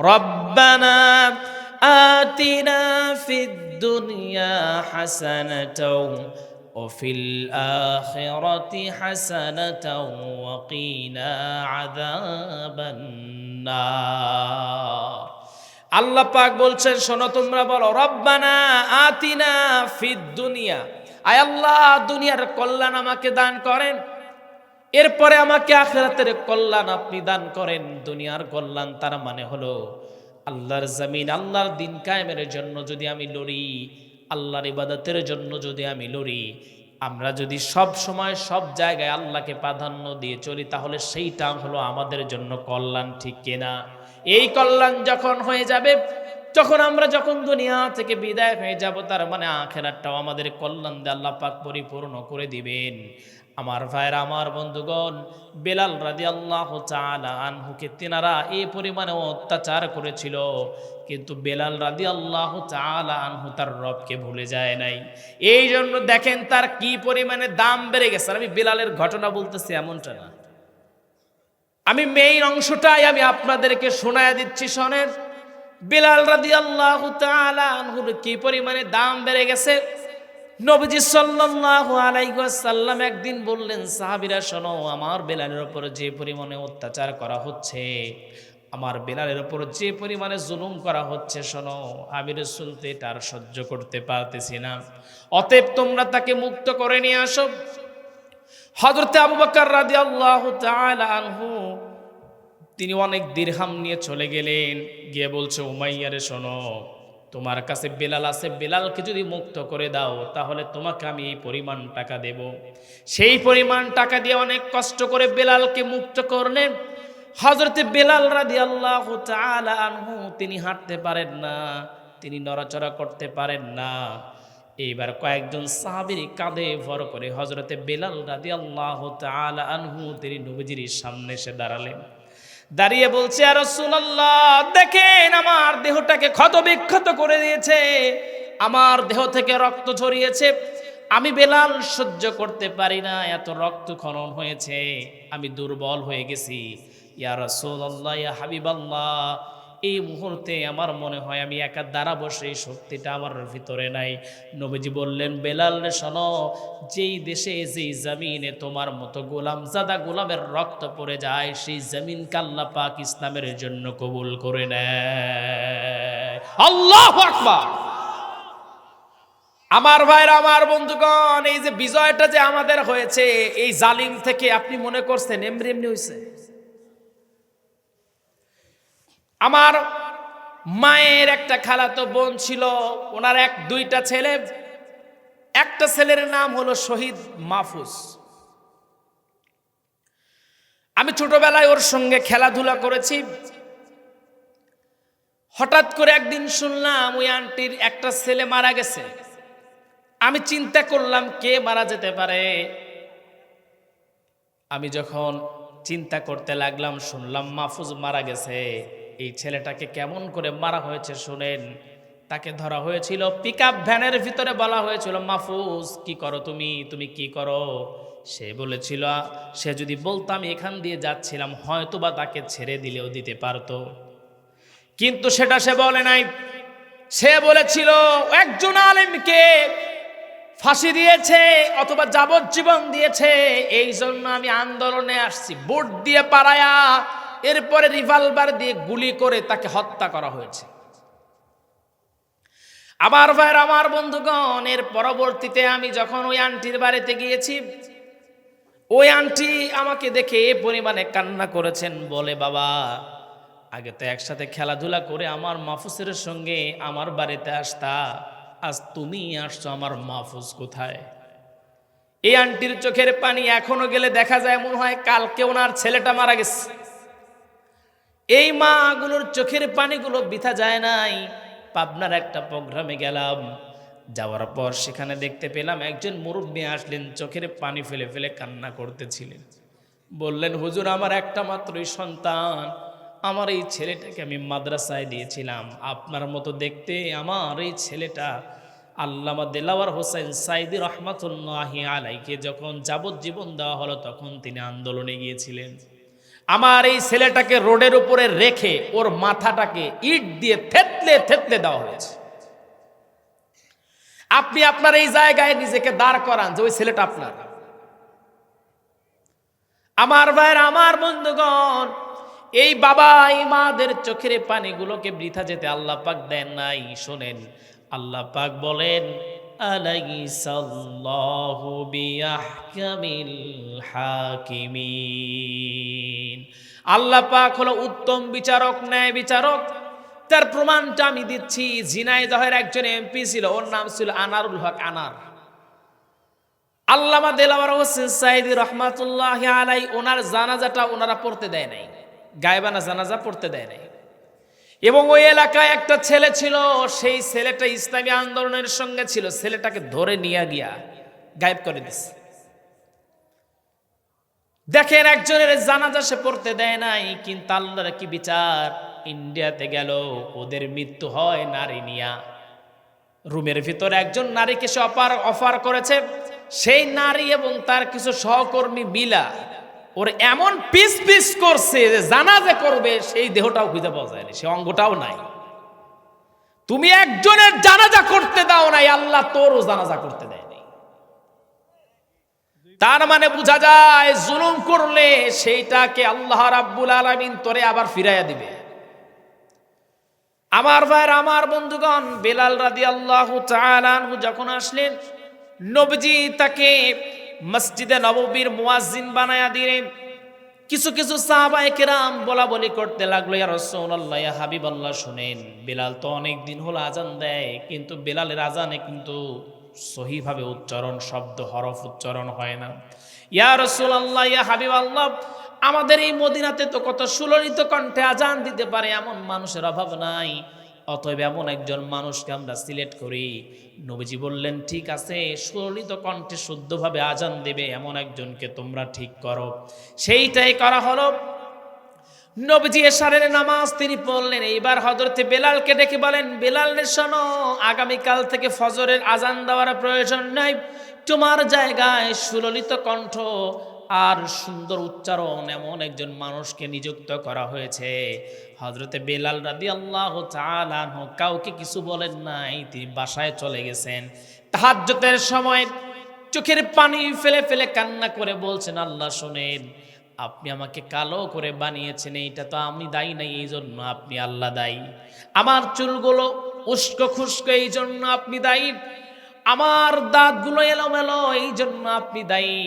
রব্বানা আতিনা ফিদ দুনিয়া হাসানাতাও وفي الآخرة حسنة وقنا عذاب النار আল্লাহ পাক বলছেন শোনো তোমরা বলো রব্বানা আতিনা ফিদ দুনিয়া আয় আল্লাহ দুনিয়ার কল্যাণ আমাকে দান করেন এরপরে আমাকে আখেরাতের কল্যাণ আপনি দান করেন, দুনিয়ার কল্যাণ তার মানে হলো আল্লাহর জমিন, আল্লাহর দিন কায়েমের জন্য যদি আমি লড়ি, আল্লাহর ইবাদতের জন্য যদি আমি লড়ি, আমরা যদি সব সময় সব জায়গায় আল্লাহকে প্রাধান্য দিয়ে চলি, তাহলে সেইটা হলো আমাদের জন্য কল্যাণ, ঠিক কিনা? এই কল্যাণ যখন হয়ে যাবে যখন আমরা যখন দুনিয়া থেকে বিদায় হয়ে যাব, তার মানে আখেরাতটাও আমাদের কল্যাণ দিয়ে আল্লাহ পাক পরিপূর্ণ করে দিবেন। আমার ভাইরা আমার বন্ধুগণ, বেলাল রাদি আল্লাহ আনহুকে তেনারা এই পরিমাণে অত্যাচার করেছিল, কিন্তু বেলাল রাদি আল্লাহ আনহু তার রবকে ভুলে যায় নাই। এই জন্য দেখেন তার কি পরিমাণে দাম বেড়ে গেছে। আমি বেলালের ঘটনা বলতেছি এমনটা না। আমি মেইন অংশটাই আমি আপনাদেরকে শোনায় দিচ্ছি, শোনেন। বেলাল রাদি আল্লাহ আনহুর কি পরিমাণে দাম বেড়ে গেছে? নবীজি সাল্লাল্লাহু আলাইহি ওয়াসাল্লাম একদিন বললেন, সাহাবীরা, শোনো, আমার বেলালের উপর যে পরিমাণে অত্যাচার করা হচ্ছে, আমার বেলালের উপর যে পরিমাণে জুলুম করা হচ্ছে, শোনো, আমি রসুল তো এটা সহ্য করতে পারতেছি না। অতএব তোমরা তাকে মুক্ত করে নিয়ে আসো। হযরতে আবু বকর রাদিয়াল্লাহু তাআলা আনহু তিনি অনেক দিরহাম নিয়ে চলে গেলেন। গিয়ে বলছে উমাইয়ারে শোনো, তোমার কাছে বেলাল আছে, বেলালকে যদি মুক্ত করে দাও, তাহলে তোমাকে আমি এই পরিমাণ টাকা দেব। সেই পরিমাণ টাকা দিয়ে অনেক কষ্ট করে বেলালকে মুক্ত করলেন। হজরতে বেলাল রাদি আল্লাহ আনহু, তিনি হাঁটতে পারেন না, তিনি নড়াচড়া করতে পারেন না। এইবার কয়েকজন সাহাবির কাঁধে ভর করে হজরতে বেলাল রাদি আল্লাহ আনহু, তিনি নবীজির সামনে এসে দাঁড়ালেন। দাঁড়িয়ে বলছে আর রসুল্লাহ দেখেন আমার দেহটাকে ক্ষত বিক্ষত করে দিয়েছে। আমার দেহ থেকে রক্ত ঝরিয়েছে। আমি বেলাল সহ্য করতে পারি না, এত রক্ত খনন হয়েছে। আমি দুর্বল হয়ে গেছি। ইয়া রসুল্লাহ হাবিবাল্লাহ এই মুহূর্তে আমার মনে হয় আমি একা দাঁড়াবো সেই শক্তিটা আমার ভিতরে নাই। নবীজি বললেন, বেলাল রে শোনো, যেই দেশে, যেই জমিনে তোমার মতো গোলাম জাদা গোলামের রক্ত পড়ে যায়, সেই জমিন কাল্লা পাক ইসলামের জন্য কবুল করে নেয়। আল্লাহ আমার ভাইরা, আমার বন্ধুগণ, এই যে বিজয়টা যে আমাদের হয়েছে, এই জালিম থেকে আপনি মনে করছেন, এমনি এমনি হয়েছে আমার মায়ের একটা খালাতো বোন ছিল, ওনার এক, দুইটা ছেলে। একটা ছেলের নাম হলো শহীদ মাহফুজ। আমি ছোটবেলায় ওর সঙ্গে খেলাধুলা করেছি। হঠাৎ করে একদিন শুনলাম ওই আন্টির একটা ছেলে মারা গেছে। আমি চিন্তা করলাম, কে মারা যেতে পারে? আমি যখন চিন্তা করতে লাগলাম, শুনলাম মাহফুজ মারা গেছে। এই ছেলেটাকে কেমন করে মারা হয়েছে শুনেন। তাকে ধরা হয়েছিল পিক ভ্যানের ভিতরে বলা হয়েছিল, মাহফুজ, কি করো তুমি? তুমি কি করো? সে বলেছিল, সে যদি বলতাম এখান দিয়ে যাচ্ছিলাম হয়তো বা তাকে ছেড়ে দিলেও দিতে পারতো। কিন্তু সেটা সে বলে নাই। সে বলেছিল, একজন আলেমকে ফাঁসি দিয়েছে অথবা যাবজ্জীবন দিয়েছে, এই জন্য আমি আন্দোলনে আসছি। ভোট দিয়ে পাড়ায়া এরপরে রিভলভার দিয়ে গুলি করে তাকে হত্যা করা হয়েছে। আমার ভাইয়ের, আমার বন্ধুগণ, এর পরবর্তীতে আমি যখন ওই আন্টির বাড়িতে গিয়েছি, ওই আন্টি আমাকে দেখে এ পরিমাণে কান্না করেছেন, বলে, বাবা, আগে তো একসাথে খেলাধুলা করে আমার মাহফুজের সঙ্গে আমার বাড়িতে আসতা, আজ তুমি আসছো আমার মাহফুজ কোথায়? এই আন্টির চোখের পানি এখনও গেলে দেখা যায়, মনে হয় কালকে ওনার ছেলেটা মারা গেছে। এই মাগুলোর চোখের পানিগুলো বিথা যায় নাই। পাবনার একটা প্রোগ্রামে গেলাম। যাওয়ার পর সেখানে দেখতে পেলাম একজন মুরব্বী আসলেন, চোখের পানি ফেলে ফেলে কান্না করতেছিলেন। বললেন, হুজুর, আমার একটা মাত্রই সন্তান। আমার এই ছেলেটাকে আমি মাদ্রাসায় দিয়েছিলাম। আপনার মতো দেখতে আমার এই ছেলেটা আল্লামা দেলাওয়ার হোসেন সাইদি রহমাতুল্লাহি আলাইকে যখন যাবজ্জীবন দেওয়া হলো, তখন তিনি আন্দোলনে গিয়েছিলেন। আমার এই ছেলেটাকে রোডের উপরে রেখে ওর মাথাটাকে ইট দিয়ে থেতলে থেতলে দেওয়া হয়েছে। আপনি আপনার এই জায়গায় নিজেকে দাঁড় করান যে ওই ছেলেটা আপনার। আমার ভাইয়ের, আমার বন্ধুগণ, এই বাবা, এই মাদের চোখের পানিগুলোকে বৃথা যেতে আল্লাহ পাক দেন নাই, শোনেন। আল্লাহ পাক বলেন আলাইসাল্লাহু বিআহকামিল হাকিমিন। আল্লাহ পাক হলো উত্তম বিচারক, ন্যায় বিচারক। তার প্রমাণটা আমি দিচ্ছি ঝিনাইদহের একজন এমপি ছিল, ওর নাম ছিল আনারুল হক আনার। আল্লামা দেলাওয়ার হোসেন সাইদি রহমাতুল্লাহ আলাই ওনার জানাজাটা ওনারা পড়তে দেয় নাই। গায়েবানা জানাজা পড়তে দেয় নাই। এবং ওই এলাকায় একটা ছেলে ছিল, সেই ছেলেটা ইসলামী আন্দোলনের সঙ্গে ছিল, ছেলেটাকে ধরে নিয়ে গিয়া গায়েব করে দিছে। দেখেন একজনের জানাজা সে পড়তে দেয় নাই, কিন্তু আল্লাহর কি বিচার? ইন্ডিয়াতে গেল, ওদের মৃত্যু হয় নারী নিয়া। রুমের ভিতরে একজন নারীকে সে অপার অফার করেছে, সেই নারী এবং তার কিছু সহকর্মী মিলা ওর এমন পিস পিস করছে যে জানাজা করবে, সেই দেহটাও খুঁজে পাওয়া যায়নি সে অঙ্গটাও নাই। তুমি একজনের জানাজা করতে দাও নাই, আল্লাহ তোরও জানাজা করতে দেয়নি তার মানে বোঝা যায়, জুলুম করলে সেইটাকে আল্লাহ রাব্বুল আলামিন তোরে আবার ফিরাইয়া দিবে। আমার ভাইয়ের আমার বন্ধুগণ, বেলাল রাদি আল্লাহ যখন আসলেন, নবজি তাকে মসজিদে নববীর মুয়াজ্জিন বানায়া দিলেন কিছু কিছু সাহাবায়ে কেরাম বলা বলি করতে লাগল ইয়া হাবিবাল্লাহ, শুনেন, বেলাল তো অনেক দিন হলো আজান দেয়, কিন্তু বেলালের আজানে কিন্তু সহিভাবে উচ্চারণ, শব্দ, হরফ উচ্চারণ হয় না। ইয়া রাসূলুল্লাহ, ইয়া হাবিবাল্লাহ, আমাদের এই মদিনাতে তো কত সুললিত কণ্ঠে আজান দিতে পারে, এমন মানুষের অভাব নাই। অতএব এমন একজন মানুষকে আমরা সিলেক্ট করি। নবীজি বললেন, ঠিক আছে সুললিত কণ্ঠে শুদ্ধভাবে আজান দেবে এমন একজনকে তোমরা ঠিক করো। সেইটাই করা হলো। নবীজি এশারের নামাজ তিনি পড়লেন। এইবার হজরতে বেলালকে ডেকে বলেন বেলালের শোনো, আগামীকাল থেকে ফজরের আজান দেওয়ার প্রয়োজন নাই। তোমার জায়গায় সুললিত কণ্ঠ আর সুন্দর উচ্চারণ এমন একজন মানুষকে নিযুক্ত করা হয়েছে। হজরতে বেলাল রাদি আল্লাহ চালান কাউকে কিছু বলেন নাই, তিনি বাসায় চলে গেছেন। তাহাজ্জতের সময় চোখের পানি ফেলে ফেলে কান্না করে বলছেন, আল্লাহ শোনেন, আপনি আমাকে কালো করে বানিয়েছেন, এইটা তো আমি দায়ী নাই এই জন্য আপনি আল্লাহ দায়ী। আমার চুলগুলো উস্কো খুস্কো এই জন্য আপনি দায়ী। আমার দাঁতগুলো এলোমেলো এই জন্য আপনি দায়ী।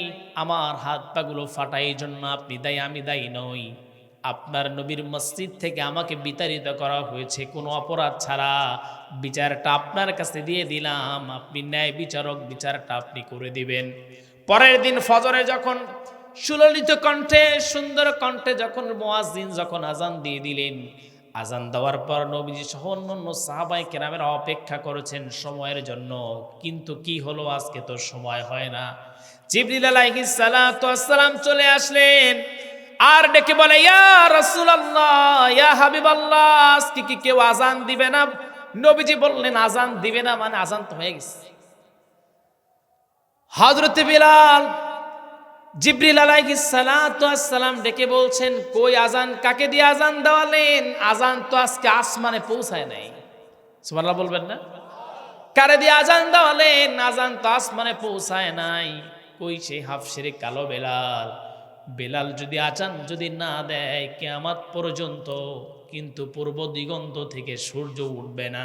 আমার হাত পাগুলো ফাটা এই জন্য আপনি দায়ী, আমি দায়ী নই। আপনার নবীর মসজিদ থেকে আমাকে বিতাড়িত করা হয়েছে, কোনো অপরাধ ছাড়া। বিচারটা আপনার কাছে দিয়ে দিলাম, আপনি ন্যায় বিচারক, বিচারটা আপনি করে দিবেন। পরের দিন ফজরে যখন সুললিত কণ্ঠে, সুন্দর কণ্ঠে যখন মোয়াজিন যখন আজান দিয়ে দিলেন আজান দেওয়ার পর নবীজি সহ অন্যান্য সাহাবাই কেরামের অপেক্ষা করেছেন সময়ের জন্য। কিন্তু কি হলো? আজকে তো সময় হয় না। জিবরিল আলাইহিস সালাতু আসসালাম চলে আসলেন। আর ডেকে বলে, ইয়া রাসূলুল্লাহ, ইয়া হাবিবাল্লাহ, আজকে কি কেউ আজান দিবে না? নবীজি বললেন আজান দিবে না মানে আজান তো হয়ে গেছে। হযরতে বিলাল জিব্রিল আসসালাম ডেকে বলছেন, কই আজান কাকে দিয়ে আজান দেওয়ালেন? আজান তো আজকে আসমানে পৌঁছায় নাই। সুবহানাল্লাহ বলবেন না? কারে দিয়ে আজান দেওয়ালেন? আজান তো আসমানে পৌঁছায় নাই। কই সেই হাফসেরে কালো বেলাল? বেলাল যদি আজান যদি না দেয়, কেয়ামাত পর্যন্ত কিন্তু পূর্ব দিগন্ত থেকে সূর্য উঠবে না।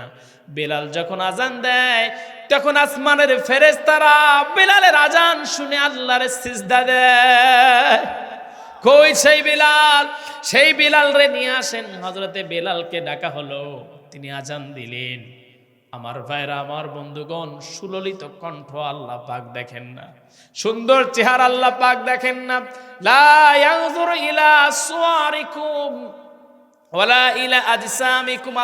বেলাল যখন আজান দেয়, তখন আসমানের ফেরেশতারা বেলালের আজান শুনে আল্লাহর সিজদা দেয়। কই সেই বিলাল? সেই বিলাল রে নিয়ে আসেন হজরতে বেলালকে ডাকা হলো। তিনি আজান দিলেন। আমার ভাইরা, আমার বন্ধুগণ, সুললিত কণ্ঠ আল্লাহ পাক দেখেন না। সুন্দর চেহারা আল্লাহ পাক দেখেন না। লা ইয়ানজুরু ইলা সুয়ারিকুম। ওয়ালা ইলা আজসামিকুম